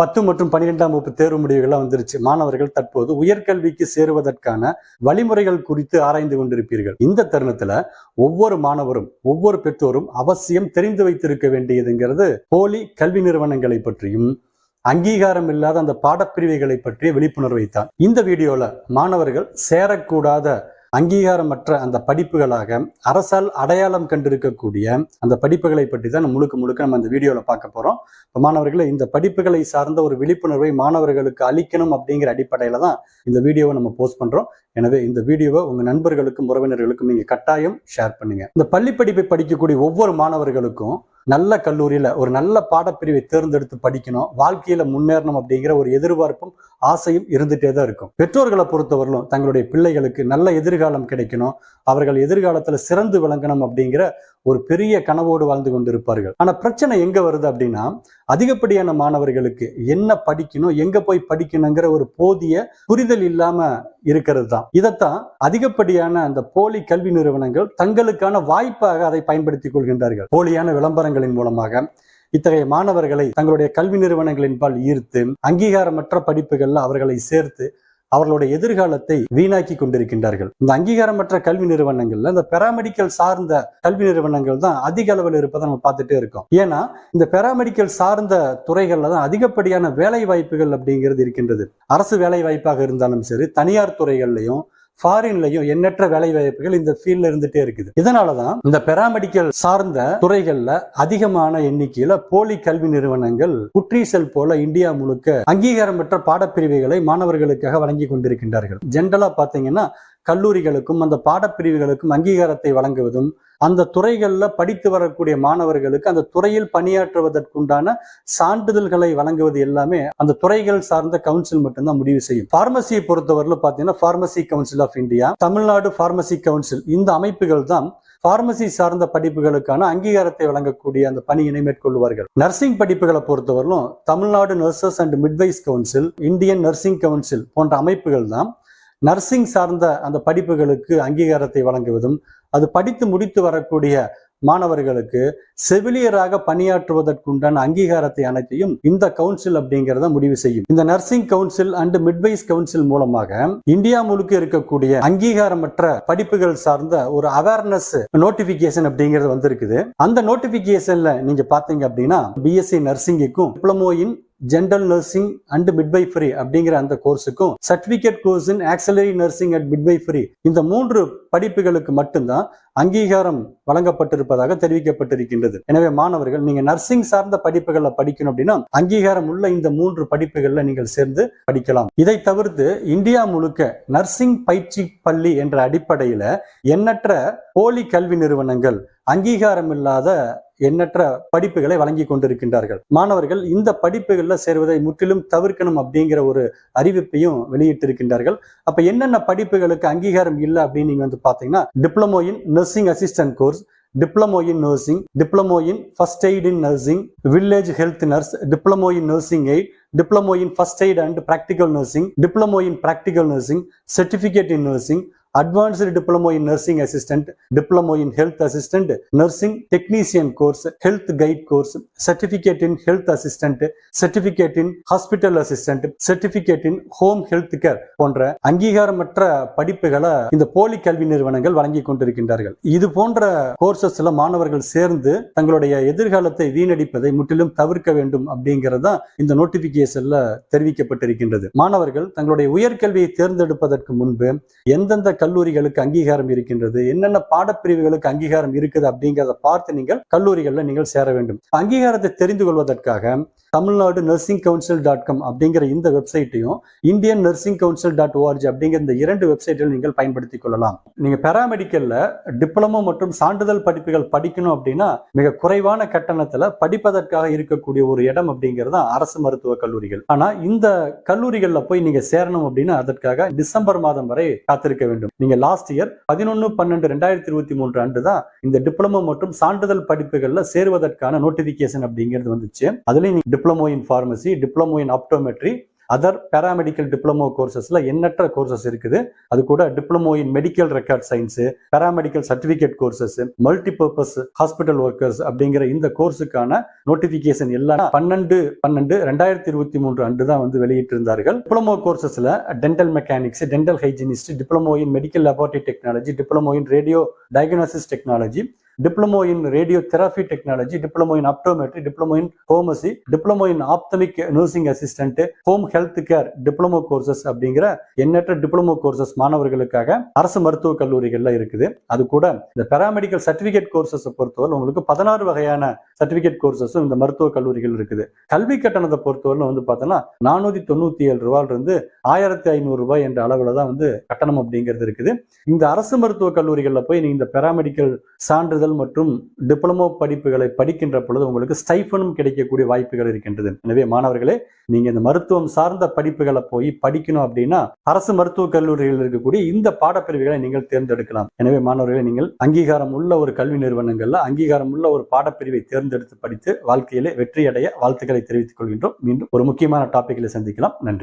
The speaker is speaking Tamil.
பத்து மற்றும் பன்னிரெண்டாம் வகுப்பு தேர்வு முடிவுகள்லாம் வந்துருச்சு. மாணவர்கள் தற்போது உயர்கல்விக்கு சேருவதற்கான வழிமுறைகள் குறித்து ஆராய்ந்து கொண்டிருப்பீர்கள். இந்த தருணத்துல ஒவ்வொரு மாணவரும் ஒவ்வொரு பெற்றோரும் அவசியம் தெரிந்து வைத்திருக்க வேண்டியதுங்கிறது போலி கல்வி நிறுவனங்களை பற்றியும் அங்கீகாரம் இல்லாத அந்த பாடப்பிரிவுகளை பற்றிய விழிப்புணர்வை தான் இந்த வீடியோல மாணவர்கள் சேரக்கூடாத அங்கீகாரமற்ற அந்த படிப்புகளாக அரசால் அடையாளம் கண்டிருக்கக்கூடிய அந்த படிப்புகளை பற்றி தான் நம்ம முழுக்க முழுக்க நம்ம அந்த வீடியோவில் பார்க்க போகிறோம் இப்போ மாணவர்களை இந்த படிப்புகளை சார்ந்த ஒரு விழிப்புணர்வை மாணவர்களுக்கு அளிக்கணும் அப்படிங்கிற அடிப்படையில் தான் இந்த வீடியோவை நம்ம போஸ்ட் பண்ணுறோம் எனவே இந்த வீடியோவை உங்கள் நண்பர்களுக்கும் உறவினர்களுக்கும் நீங்கள் கட்டாயம் ஷேர் பண்ணுங்க. இந்த பள்ளி படிப்பை படிக்கக்கூடிய ஒவ்வொரு மாணவர்களுக்கும் நல்ல கல்லூரியில் ஒரு நல்ல பாடப்பிரிவை தேர்ந்தெடுத்து படிக்கணும் வாழ்க்கையில் முன்னேறணும் அப்படிங்கிற ஒரு எதிர்பார்ப்பும் ஆசையும் இருந்துட்டே தான் இருக்கும். பெற்றோர்களை பொறுத்தவரையிலும் தங்களுடைய பிள்ளைகளுக்கு நல்ல எதிர்காலம் கிடைக்கணும். அவர்கள் எதிர்காலத்துல சிறந்து விளங்கணும் அப்படிங்கிற ஒரு பெரிய கனவோடு வாழ்ந்து கொண்டு இருப்பார்கள் ஆனா பிரச்சனை எங்க வருது அப்படின்னா அதிகப்படியான மாணவர்களுக்கு என்ன படிக்கணும் எங்க போய் படிக்கணுங்கிற ஒரு போதிய புரிதல் இல்லாம இருக்கிறது தான். இதைத்தான் அதிகப்படியான அந்த போலி கல்வி நிறுவனங்கள் தங்களுக்கான வாய்ப்பாக அதை பயன்படுத்திக் கொள்கின்றார்கள். போலியான விளம்பரங்களின் மூலமாக இத்தகைய மாணவர்களை தங்களுடைய கல்வி நிறுவனங்களின் பால் ஈர்த்து அங்கீகாரமற்ற படிப்புகள்ல அவர்களை சேர்த்து அவர்களுடைய எதிர்காலத்தை வீணாக்கி கொண்டிருக்கின்றார்கள். இந்த அங்கீகாரமற்ற கல்வி நிறுவனங்கள்ல இந்த பெராமெடிக்கல் சார்ந்த கல்வி நிறுவனங்கள் தான் அதிக அளவில் இருப்பதை நம்ம பார்த்துட்டே இருக்கோம். ஏன்னா இந்த பெராமெடிக்கல் சார்ந்த துறைகள்ல தான் அதிகப்படியான வேலை வாய்ப்புகள் அப்படிங்கிறது இருக்கின்றது. அரசு வேலை வாய்ப்பாக இருந்தாலும் சரி தனியார் துறைகள்லையும் ஃபாரின்லையும் எண்ணற்ற வேலை வாய்ப்புகள் இந்த ஃபீல்ட்ல இருந்துட்டே இருக்குது. இதனாலதான் இந்த பெராமெடிக்கல் சார்ந்த துறைகள்ல அதிகமான எண்ணிக்கையில போலி கல்வி நிறுவனங்கள் குற்றீசல் போல இந்தியா முழுக்க அங்கீகாரமற்ற பாடப்பிரிவுகளை மாணவர்களுக்காக வழங்கி கொண்டிருக்கின்றார்கள். ஜென்ரலா பாத்தீங்கன்னா கல்லூரிகளுக்கும் அந்த பாடப்பிரிவுகளுக்கும் அங்கீகாரத்தை வழங்குவதும் அந்த துறைகளில் படித்து வரக்கூடிய மாணவர்களுக்கு அந்த துறையில் பணியாற்றுவதற்குண்டான சான்றிதழ்களை வழங்குவது எல்லாமே அந்த துறைகள் சார்ந்த கவுன்சில் மட்டும்தான் முடிவு செய்யும். பார்மசியை பொறுத்தவரையில் பார்த்தீங்கன்னா pharmacy council of India Tamil Nadu pharmacy council இந்த அமைப்புகள் தான் பார்மசி சார்ந்த படிப்புகளுக்கான அங்கீகாரத்தை வழங்கக்கூடிய அந்த பணியினை மேற்கொள்வார்கள். நர்சிங் படிப்புகளை பொறுத்தவரையிலும் Tamil Nadu nurses and midwives council Indian nursing council போன்ற அமைப்புகள் தான் நர்சிங் சார்ந்த அந்த படிப்புகளுக்கு அங்கீகாரத்தை வழங்குவதும் அது படித்து முடித்து வரக்கூடிய மாணவர்களுக்கு செவிலியராக பணியாற்றுவதற்குண்டான அங்கீகாரத்தை அனைத்தையும் இந்த கவுன்சில் அப்படிங்கிறத முடிவு செய்யும். இந்த nursing council and midwives council மூலமாக இந்தியா முழுக்க இருக்கக்கூடிய அங்கீகாரமற்ற படிப்புகள் சார்ந்த ஒரு அவேர்னஸ் நோட்டிபிகேஷன் அப்படிங்கிறது வந்திருக்குது. அந்த நோட்டிபிகேஷன்ல நீங்க பாத்தீங்க அப்படின்னா BSc நர்சிங்குக்கும் diploma in general nursing and midwifery அப்படிங்கிற அந்த கோர்ஸுக்கும் certificate course in auxiliary nursing and midwifery இந்த மூன்று படிப்புகளுக்கு மட்டும்தான் அங்கீகாரம் வழங்கப்பட்டிருப்பதாக தெரிவிக்கப்பட்டிருக்கின்றது. எனவே மாணவர்கள் நீங்க நர்சிங் சார்ந்த படிப்புகளை படிக்கணும் அப்படின்னா அங்கீகாரம் உள்ள இந்த மூன்று படிப்புகள்ல நீங்கள் சேர்ந்து படிக்கலாம். இதை தவிர்த்து இந்தியா முழுக்க நர்சிங் பயிற்சி பள்ளி என்ற அடிப்படையில எண்ணற்ற போலி கல்வி நிறுவனங்கள் அங்கீகாரம் இல்லாத எண்ணற்ற படிப்புகளை வழங்கி கொண்டிருக்கின்றார்கள். மாணவர்கள் இந்த படிப்புகளில் சேர்வதை முற்றிலும் தவிர்க்கணும் அப்படிங்கிற ஒரு அறிவிப்பையும் வெளியிட்டிருக்கின்றார்கள். அப்ப என்னென்ன படிப்புகளுக்கு அங்கீகாரம் இல்லை அப்படின்னு நீங்க வந்து பாத்தீங்கன்னா diploma in nursing assistant course diploma in nursing diploma in first aid in nursing village health nurse diploma in nursing aid diploma in first aid and practical nursing diploma in practical nursing certificate in nursing advanced diploma in nursing assistant diploma in health assistant nursing technician course health guide course certificate in health assistant certificate in hospital assistant certificate in home health care போன்ற அங்கீகாரமற்ற படிப்புகளை இந்த போலி கல்வி நிறுவனங்கள் வழங்கி கொண்டிருக்கின்றார்கள். இது போன்ற கோர்சஸ்ல மாணவர்கள் சேர்ந்து தங்களுடைய எதிர்காலத்தை வீணடிப்பதை முற்றிலும் தவிர்க்க வேண்டும் அப்படிங்கிறது தான் இந்த நோட்டிபிகேஷன்ல தெரிவிக்கப்பட்டிருக்கின்றது. மாணவர்கள் தங்களுடைய உயர்கல்வியை தேர்ந்தெடுப்பதற்கு முன்பு எந்தெந்த கல்லூரிகளுக்கு அங்கீகாரம் இருக்கின்றது என்னென்ன பாடப்பிரிவுகளுக்கு அங்கீகாரம் இருக்குது அப்படிங்கிறத பார்த்து நீங்கள் கல்லூரிகளில் நீங்கள் சேர வேண்டும். அங்கீகாரத்தை தெரிந்து கொள்வதற்காக Tamil Nadu nursing council dot com அப்படிங்கிற இந்த வெப்சைட்டையும் Indian nursing council dot O R G அப்படிங்கிற இந்த இரண்டு வெப்சைட்டில் நீங்கள் பயன்படுத்திக் கொள்ளலாம். நீங்க பேராமெடிக்கல்ல டிப்ளமோ மற்றும் சான்றிதழ் படிப்புகள் படிக்கணும் அப்படின்னா மிக குறைவான கட்டணத்துல படிப்பதற்காக இருக்கக்கூடிய ஒரு இடம் அப்படிங்கிறது தான் அரசு மருத்துவ கல்லூரிகள். ஆனா இந்த கல்லூரிகள்ல போய் நீங்க சேரணும் அப்படின்னா அதற்காக டிசம்பர் மாதம் வரை காத்திருக்க வேண்டும். நீங்க லாஸ்ட் இயர் பதினொன்னு பன்னெண்டு ரெண்டாயிரத்தி இருபத்தி மூன்று ஆண்டு தான் இந்த டிப்ளமோ மற்றும் சான்றிதழ் படிப்புகள்ல சேருவதற்கான நோட்டிபிகேஷன் அப்படிங்கிறது வந்துச்சு. அதுலயும் நீங்க diploma in pharmacy diploma in optometry other paramedical diploma கோர்சஸில் எண்ணற்ற கோர்சஸ் இருக்குது. அது கூட diploma in medical record science paramedical certificate courses multipurpose hospital workers அப்படிங்கிற இந்த கோர்ஸுக்கான நோட்டிஃபிகேஷன் எல்லாம் பன்னெண்டு பன்னெண்டு ரெண்டாயிரத்தி இருபத்தி மூன்று அன்று தான் வந்து வெளியிட்டிருந்தார்கள். Diploma கோர்சஸில் dental mechanics dental hygienist diploma in medical laboratory technology diploma in radio diagnosis technology diploma in radiotherapy technology diploma in optometry diploma in pharmacy diploma in ophthalmic nursing assistant home health care diploma courses அப்படிங்கிற எண்ணற்ற டிப்ளமோ கோர்சஸ் மாணவர்களுக்காக அரசு மருத்துவக் கல்லூரிகள்ல இருக்குது. அது கூட இந்த பேராமெடிக்கல் சர்டிபிகேட் கோர்சஸ் பொறுத்தவரை உங்களுக்கு பதினாறு வகையான சர்டிபிகேட் கோர்சஸும் இந்த மருத்துவக் கல்லூரிகள் இருக்குது. கல்வி கட்டணத்தை பொறுத்தவரை வந்து பார்த்தோன்னா நானூத்தி தொண்ணூத்தி ஏழு ரூபாயில இருந்து ஆயிரத்தி ஐநூறு ரூபாய் என்ற அளவுல தான் வந்து கட்டணம் அப்படிங்கிறது இருக்குது. இந்த அரசு மருத்துவக் கல்லூரிகளில் போய் நீங்க இந்த பேராமெடிக்கல் சான்றிதழ் மற்றும் டிப்ளமோ படிப்புகளை படிக்கின்ற பொழுது உங்களுக்கு ஸ்டைஃபனும் கிடைக்கக்கூடிய வாய்ப்புகள் இருக்கின்றது. எனவே மாணவர்களே நீங்க இந்த மருத்துவம் சார்ந்த படிப்புகளை போய் படிக்கணும் அப்படின்னா அரசு மருத்துவக் கல்லூரிகளில் இருக்கக்கூடிய இந்த பாடப்பிரிவுகளை நீங்கள் தேர்ந்தெடுக்கலாம். எனவே மாணவர்களை நீங்கள் அங்கீகாரம் உள்ள ஒரு கல்வி நிறுவனங்கள்ல அங்கீகாரம் உள்ள ஒரு பாடப்பிரிவை தேர்ந்தெடுத்து படித்து வாழ்க்கையிலே வெற்றி அடைய வாழ்த்துக்களை தெரிவித்துக் கொள்கின்றோம். மீண்டும் ஒரு முக்கியமான டாபிக்ல சந்திக்கலாம். நன்றி.